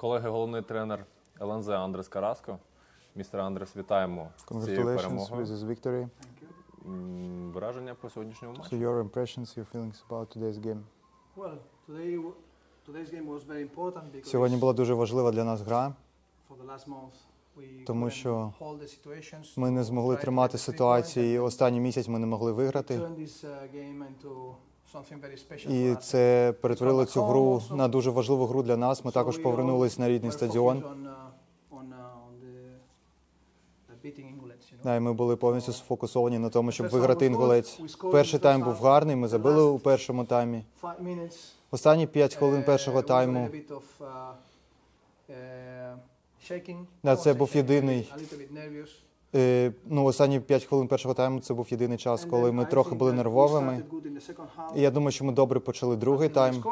Колеги, головний тренер ЛНЗ Андрес Караско. Містер Андрес, вітаємо з цією Congratulations перемогою. with this victory. М, Враження по сьогоднішньому матчу. So your impressions, your feelings about today's game. Well, today w- today's game was very important because Сьогодні була дуже важлива для нас гра. for the last month we Тому couldn't що hold the situations. Ми не змогли тримати ситуації. Останній місяць ми не могли виграти. turn this uh, game into І це перетворило цю гру на дуже важливу гру для нас. Ми також повернулись на рідний стадіон. uh, uh. Да, і ми були повністю сфокусовані на тому, щоб виграти інгулець. Перший тайм був гарний. Ми забили у першому таймі. Останні 5 хвилин uh, першого тайму. Да, це був єдиний- Е, ну, останні 5 хвилин першого тайму це був єдиний час, коли ми трохи були нервовими. І я думаю, що ми добре почали другий тайм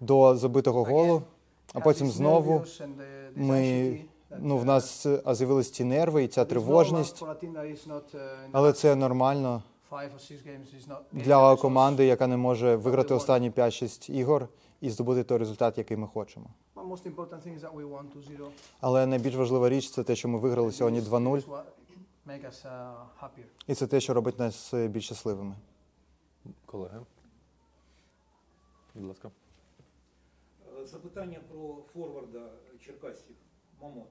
до забитого голу. А потім знову ми ну, в нас з'явились ці нерви і ця тривожність. Але це нормально для команди, яка не може виграти останні 5-6 ігор і здобути той результат, який ми хочемо. results. But most important thing is that we won 2-0. Але найбільш важлива річ це те, що ми виграли сьогодні This 2-0, make us uh, і це те, що робить нас е, більш щасливими. Колеги. Будь ласка. Е, Запитання про форварда Черкасів Мамо.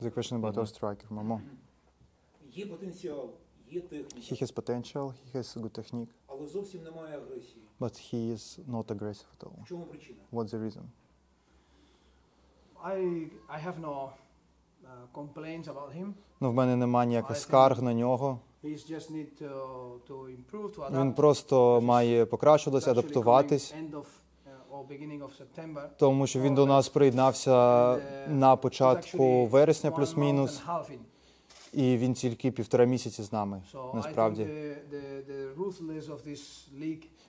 The question about our striker, Мамо. Є потенціал, є He has potential, he has good technique, але зовсім немає агресії. but he is not aggressive at all. В чому причина? What's the reason? I I have no uh, complaints about him. Ну, в мене немає ніяких скарг на нього. He's just need to, to improve, to adapt. Він просто має покращуватися, actually адаптуватись, coming End of, uh, or beginning of September. тому що він до нас приєднався uh, на початку вересня, плюс-мінус. І він тільки півтора місяці з нами. Насправді.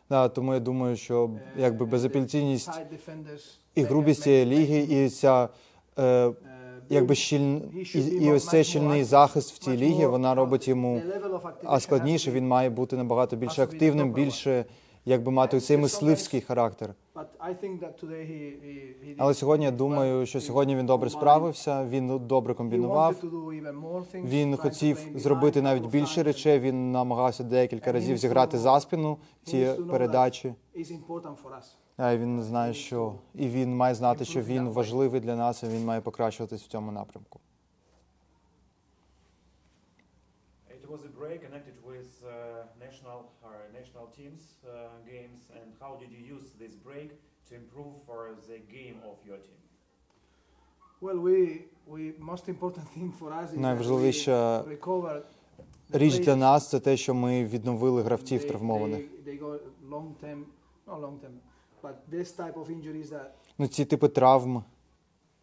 Да, тому я думаю, що uh, якби безапеляційність і грубість цієї ліги, і ця е, uh, якби щіль... І, і ось цей щільний захист в цій лігі, вона робить йому а складніше. Він має бути набагато більш has to be the активним, більше якби мати цей мисливський характер. Але сьогодні я думаю, що сьогодні він добре справився. Він добре комбінував. Він хотів зробити навіть більше речей. Він намагався декілька разів зіграти за спину ці передачі. А він знає, що і він має знати, що він важливий для нас, і він має покращуватись в цьому напрямку. Was a break connected with uh, national or national teams uh, games, and how did you use this break to improve for the game of your team? Well, we, we most important thing for us is that we recovered the річ для players. нас це те, що ми відновили гравців They- травмованих. They, they got long term, not long term, but this type of injuries that Ну ці типи травм.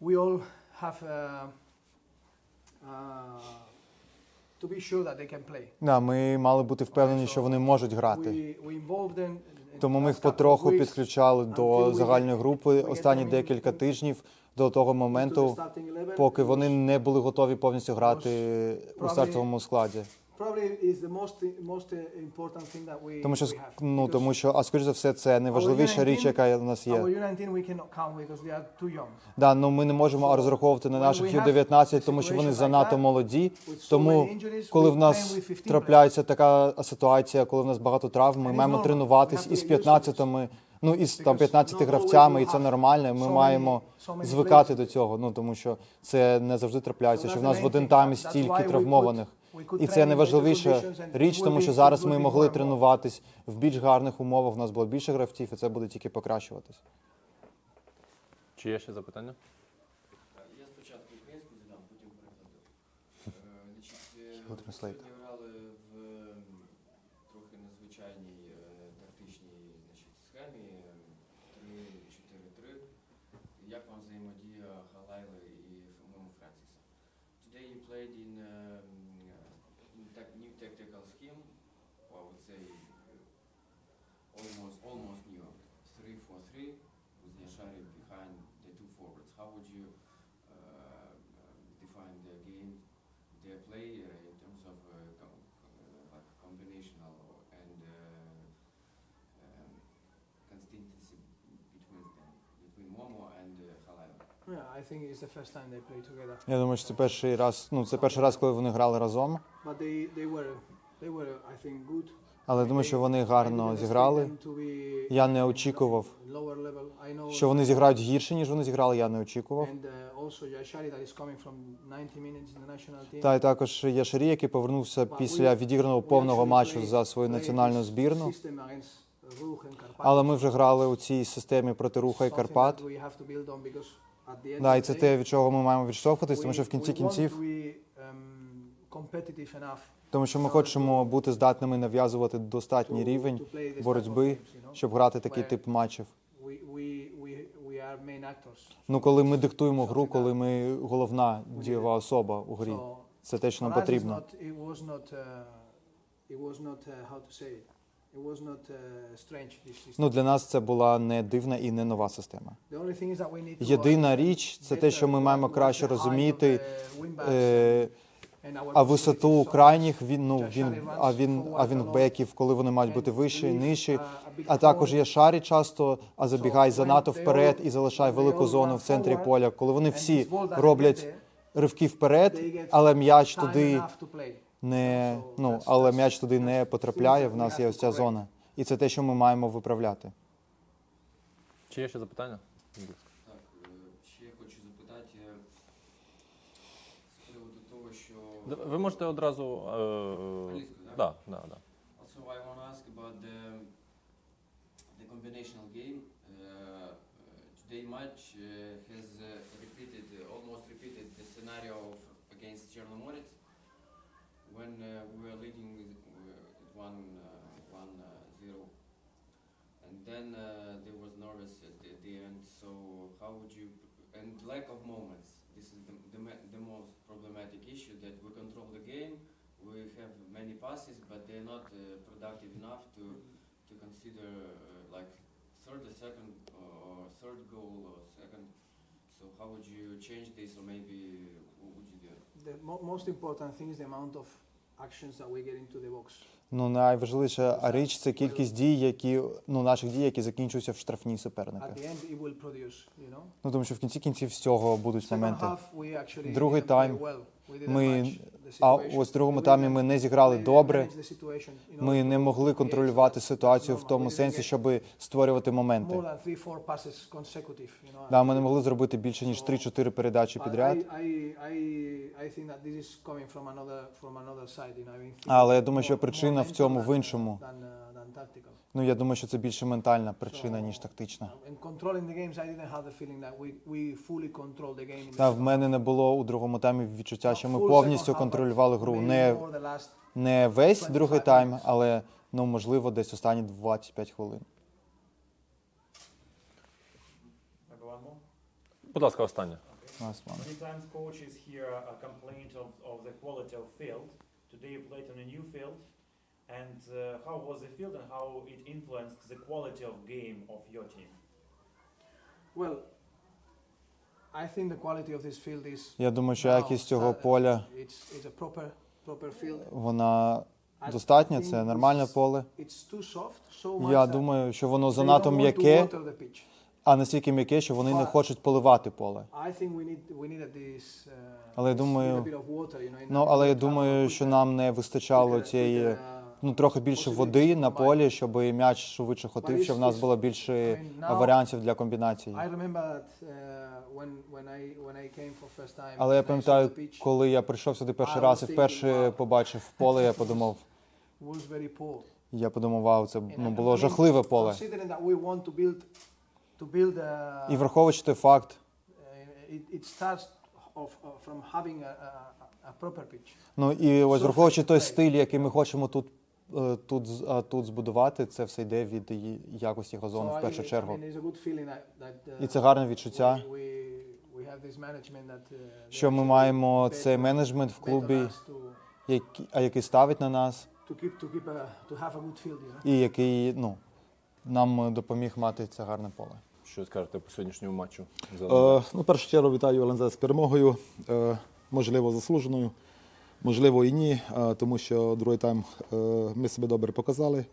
we all have uh, uh, to be sure that they can play. Да, ми мали бути впевнені, що вони можуть грати. We, we involve them. in Тому ми їх потроху підключали до загальної групи останні декілька тижнів до того моменту, поки вони не були готові повністю грати у стартовому складі. Тому що ну тому що, а скоріш за все, це найважливіша річ, яка у нас є. U19 we cannot count because they are too young. Да, ну ми не можемо розраховувати на наших we have Ю-19, тому що вони занадто молоді. Тому, коли в нас трапляється така ситуація, коли в нас багато травм, ми маємо тренуватись із to get used to 15, ну із там Because 15 гравцями, і це нормально. Ми маємо звикати до цього. Ну тому що це не завжди трапляється, що в нас в один thing. стільки травмованих. І це найважливіша річ, тому що зараз ми могли тренуватись в більш гарних умовах. У нас було більше гравців, і це буде тільки покращуватись. Чи є ще запитання? Я спочатку українську задам, потім перекладу. Е, Значить, е, сьогодні грали в ем, трохи незвичайній е, тактичній значить, схемі ем, 3-4-3. Як вам взаємодія Халайли і Момо Френсіса? Today you played in tech, new tech, Я думаю, що це перший раз. Ну, це перший раз, коли вони грали разом. Але я думаю, що вони гарно зіграли. Я не очікував, що вони зіграють гірше, ніж вони зіграли. Я не очікував. Uh, also Yashari that is coming from 90 minutes in the national team. Та й також Яшарі, який повернувся після відіграного повного матчу за свою національну збірну. Але ми вже грали у цій системі проти руха і Карпат. Да, і це те, від чого ми маємо відштовхуватись, тому що в кінці кінців, enough тому що ми хочемо бути здатними нав'язувати достатній рівень боротьби, щоб грати такий тип матчів. Ну, коли ми диктуємо гру, коли ми головна дієва особа у грі, це те, що нам потрібно. Uh, uh, uh. Ну для нас це була не дивна і не нова система. Єдина річ це те, що ми маємо краще розуміти. Е, а висоту крайніх він ну він а він а він беків, коли вони мають бути вищі, нижчі. uh, А також є шарі часто, а забігай занадто вперед і залишай велику зону в центрі поля. Коли вони всі роблять ривки вперед, але м'яч туди. Не ну але м'яч туди не потрапляє. В нас є ось to ця зона, і це те, що ми маємо виправляти. Чи є ще запитання? Так, е, ще хочу запитати е, з приводу того, що Ви можете одразу. Е, Англійською, да? да, да, да. Also, I want to ask about the the combinational game. Uh, today match uh, has uh, repeated, uh, almost repeated the scenario of against Chernomorets when uh, we were leading with one uh, one uh, zero, and then uh, there was nervous at the, the end. So how would you and lack of moments? This is the the, the most problematic issue that we control the game we have many passes, but they're not productive enough to to consider like third second or third goal or second. So how would you change this, or maybe what would you do? The mo- most important thing is the amount of actions that we get into the box. Ну найважливіша річ це кількість дій, які ну наших дій, які закінчуються в штрафній At суперника. the end, it will produce, you know. Ну тому що в кінці кінців з цього будуть Second моменти. half, we actually Другий didn't play тайм well. Ми- А ось в другому таймі ми не зіграли добре. Ми не могли контролювати ситуацію в тому сенсі, щоб створювати моменти. Да, ми не могли зробити більше ніж 3-4 передачі підряд. Але я думаю, що причина в цьому в іншому. Uh. Ну я думаю, що це більше ментальна причина ніж тактична. Та в мене не було у другому таймі відчуття, що ми повністю контролювали гру. Не, не весь 25 другий тайм, але ну можливо десь останні 25 хвилин. Будь ласка, останнє. Today you played on a new field. And uh, how was the field and how it influenced the quality of game of your team? Well, I think the quality of this field is Я думаю, що якість цього поля it's, it's a proper, proper field. вона достатня. Це нормальне поле. It's too soft, so much Я that думаю, що воно they занадто don't want to м'яке, water the pitch. а настільки м'яке, що вони не хочуть поливати поле. I think we need we needed this, uh, Але я this думаю- little bit of water, you know, in Ну order але я to думаю, що нам не вистачало цієї uh, ну трохи більше води на полі, щоб м'яч швидше хотів, щоб в нас було більше варіантів для комбінацій. That uh. Але я пам'ятаю, коли я прийшов сюди перший раз і вперше побачив поле, я подумав, я подумав, вау, це ну було жахливе поле. Uh, І враховуючи той факт, uh, ну і ось враховуючи той стиль, який ми хочемо тут. Е, Тут а, тут збудувати це все йде від її якості газону So в першу I, чергу. I mean, that, that uh, І це гарне відчуття, we, we, that, uh, що ми маємо цей менеджмент в клубі, який, а який ставить на нас, to keep to keep a, to have a good field, you і який ну нам допоміг мати це гарне поле. Що скажете по сьогоднішньому матчу? Е, ну, першу чергу вітаю ЛНЗ з перемогою. Е, можливо, заслуженою, можливо, і ні, е, тому що другий тайм е, ми себе добре показали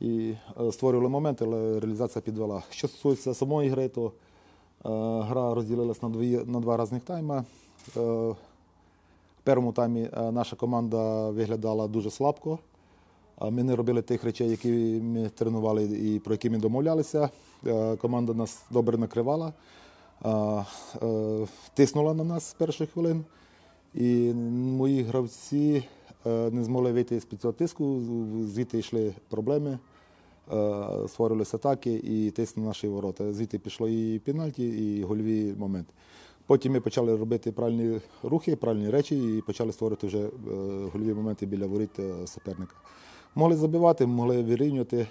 і е, створювали моменти, але реалізація підвела. Що стосується самої гри, то Гра розділилась на, дві, на два різних тайми. Е, В першому таймі е, наша команда виглядала дуже слабко. Ми не робили тих речей, які ми тренували і про які ми домовлялися. Е, Команда нас добре накривала, е, е, тиснула на нас з перших хвилин. І мої гравці е, не змогли вийти з під цього тиску, звідти йшли проблеми, е, створювалися атаки і тиск на наші ворота. Звідти пішло і пенальті, і гольові моменти. Потім ми почали робити правильні рухи, правильні речі і почали створювати вже е, гольові моменти біля воріт суперника. Могли забивати, могли вирівнювати.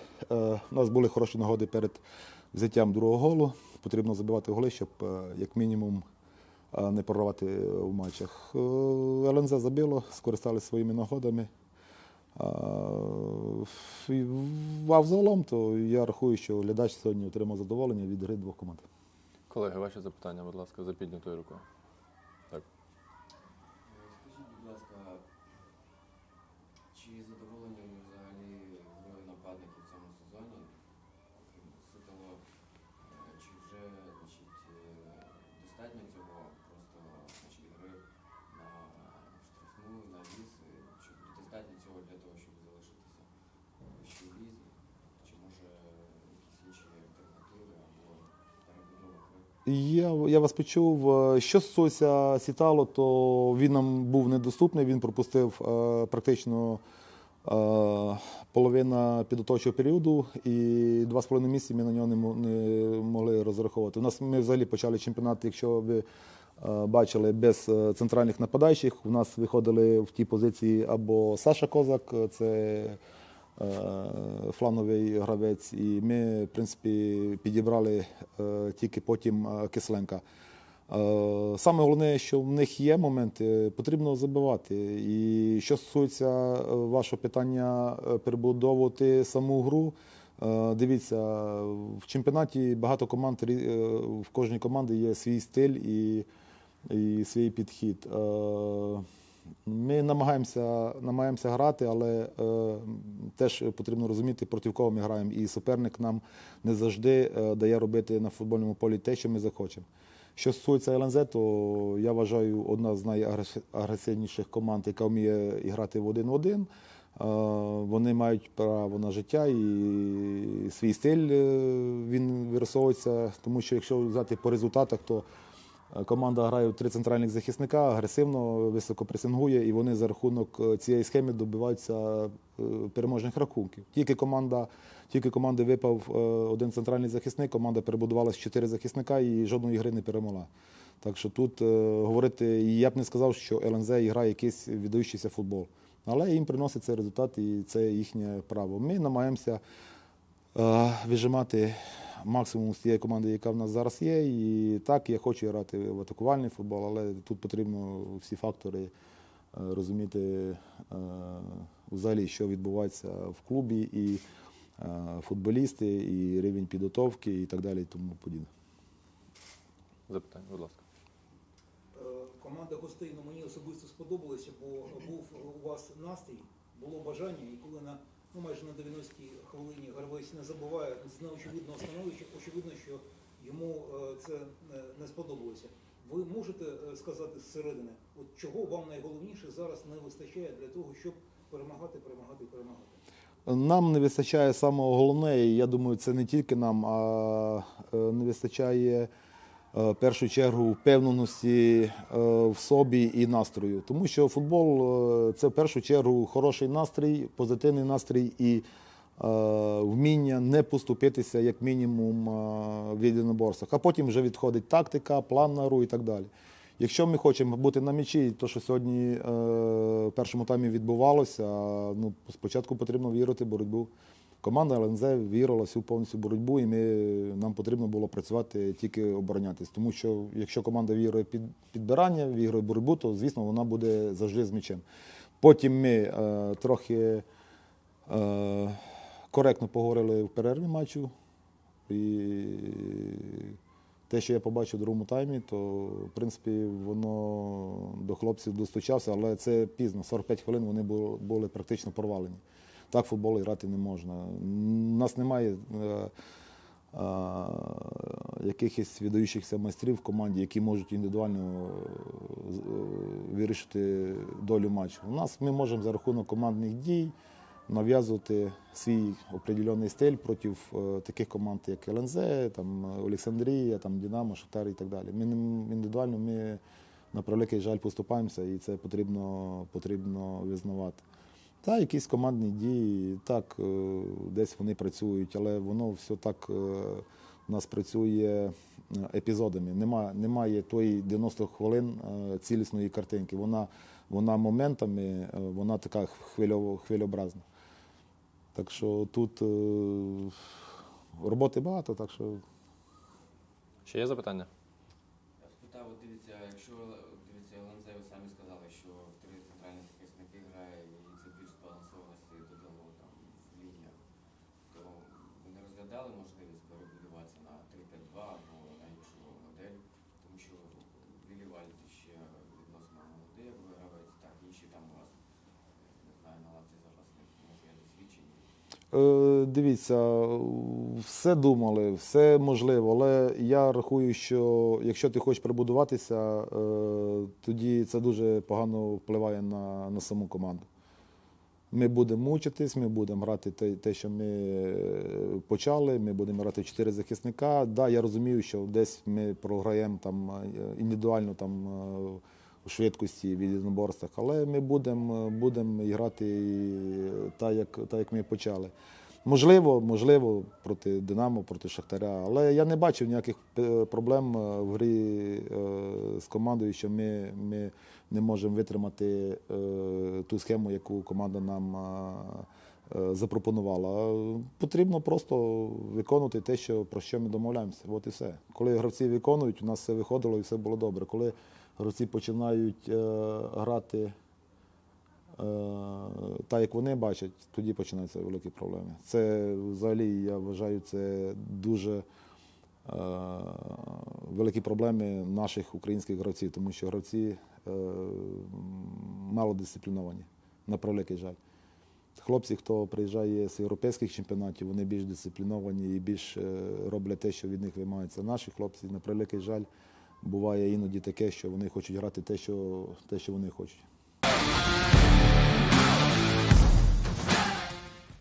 У нас були хороші нагоди перед взяттям другого голу. Потрібно забивати голи, щоб як мінімум не прорвати е, в матчах. Е, ЛНЗ забило, скористалися своїми нагодами. Е, А взагалом, то я рахую, що глядач сьогодні отримав задоволення від гри двох команд. Колеги, ваші запитання, будь ласка, за піднятою рукою. Так. Скажіть, будь ласка, чи задоволені ви взагалі грою нападників в цьому сезоні? Окрім Ситало, е, чи вже значить, е, достатньо цього просто значить, гри на штрафну, на віз? Е, Чи достатньо цього для того, щоб залишитися в вищій лізі? Чи може якісь інші альтернативи або перебудова гри? Я, я вас почув. Е, Що стосується Сітало, то він нам був недоступний. Він пропустив е, практично е, половина підготовчого періоду, і два з половиною місяці ми на нього не, не могли розраховувати. У нас ми взагалі почали чемпіонат, якщо ви е, бачили, без е, центральних нападаючих. У нас виходили в ті позиції або Саша Козак, це флановий гравець, і ми, в принципі, підібрали е, тільки потім е, Кисленка. Е, Саме головне, що в них є моменти, потрібно забивати. І що стосується е, вашого питання е, перебудовувати саму гру, е, дивіться, в чемпіонаті багато команд, е, в кожній команді є свій стиль і, і свій підхід. Ми намагаємося, намагаємося грати, але е, теж потрібно розуміти, проти кого ми граємо. І суперник нам не завжди е, дає робити на футбольному полі те, що ми захочемо. Що стосується ЛНЗ, то я вважаю одна з найагресивніших команд, яка вміє грати в один в один. Е, Вони мають право на життя і свій стиль е, він вирисовується, тому що якщо взяти по результатах, то команда грає в три центральних захисника, агресивно, високо пресингує, і вони за рахунок е, цієї схеми добиваються е, переможних рахунків. Тільки команда, тільки команди випав е, один центральний захисник, команда перебудувалася чотири захисника і жодної гри не перемогла. Так що тут говорити, я б не сказав, що ЛНЗ грає якийсь віддаючийся футбол. Але їм приносить цей результат, і це їхнє право. Ми намагаємося вижимати максимум з тієї команди, яка в нас зараз є. І так, я хочу грати в атакувальний футбол, але тут потрібно всі фактори е, розуміти е, взагалі, що відбувається в клубі, і е, футболісти, і рівень підготовки, і так далі, і тому подібне. Запитання, будь ласка. Е, Команда гостей ну, мені особисто сподобалася, бо був у вас настрій, було бажання, і коли на ну, майже на 90-й хвилині гравець не забуває з неочевидного становища, очевидно, що йому е, це не- не сподобалося. Ви можете е, сказати зсередини, от чого вам найголовніше зараз не вистачає для того, щоб перемагати, перемагати, перемагати? Нам не вистачає самого головне, і я думаю, це не тільки нам, а е, не вистачає е, в першу чергу впевненості е, в собі і настрою. Тому що футбол е, це в першу чергу хороший настрій, позитивний настрій і е, вміння не поступитися як мінімум е, в єдиноборствах. А потім вже відходить тактика, план на гру і так далі. Якщо ми хочемо бути на м'ячі, то що сьогодні е, в першому таймі відбувалося, ну спочатку потрібно вірити боротьбу. Команда ЛНЗ вірила всю повністю боротьбу, і ми, нам потрібно було працювати тільки оборонятись. Тому що якщо команда вірує під підбирання, віграє боротьбу, то звісно вона буде завжди з м'ячем. Потім ми е, трохи е, коректно поговорили в перерві матчу. І те, що я побачив в другому таймі, то в принципі воно до хлопців достучався, але це пізно. 45 хвилин вони були, практично провалені. Так футбол грати не можна. У нас немає е, е, якихось видаючихся майстрів в команді, які можуть індивідуально е, е, вирішити долю матчу. У нас ми можемо за рахунок командних дій нав'язувати свій определений стиль проти е, таких команд, як ЛНЗ, там, Олександрія, там, Динамо, Шахтар і так далі. Ми індивідуально ми, на превеликий жаль, поступаємося, і це потрібно, потрібно визнавати. Та якісь командні дії, так, е, десь вони працюють, але воно все так е, у нас працює е, епізодами. Нема, немає тої 90 хвилин цілісної картинки. Вона, вона моментами, вона така хвильово, хвильообразна. Так що тут роботи багато, так що Ще є запитання? Я спитав, от дивіться, якщо дивіться ЛНЗ, ви самі сказали, що три центральні захисники грає і це більш збалансованості додало там в лініях, то ви не розглядали можливість перебудуватися на 3-5-2 або на іншу модель, тому що Вілі Вальд ще відносно молодий, як ви гравець, так інші там у вас не знаю, на лавці запасних, може я досвідчені. Е, Дивіться, все думали, все можливо, але я рахую, що якщо ти хочеш прибудуватися, е, тоді це дуже погано впливає на, на саму команду. Ми будемо мучитись, ми будемо грати те, те, що ми е, почали. Ми будемо грати чотири захисника. Да, я розумію, що десь ми програємо там е, індивідуально там е, у швидкості в єдиноборствах, але ми будемо будемо грати так, як, так, як ми почали. Можливо, можливо, проти Динамо, проти Шахтаря, але я не бачив ніяких е, проблем е, в грі е, з командою, що ми, ми не можемо витримати е, ту схему, яку команда нам е, е, запропонувала. Потрібно просто виконувати те, що, про що ми домовляємося. От і все. Коли гравці виконують, у нас все виходило і все було добре. Коли гравці починають е, грати е, так, як вони бачать, тоді починаються великі проблеми. Це взагалі, я вважаю, це дуже е, великі проблеми наших українських гравців, тому що гравці мало дисципліновані, на превеликий жаль. Хлопці, хто приїжджає з європейських чемпіонатів, вони більш дисципліновані і більш роблять те, що від них вимагається. Наші хлопці, на превеликий жаль, буває іноді таке, що вони хочуть грати те, що, те, що вони хочуть.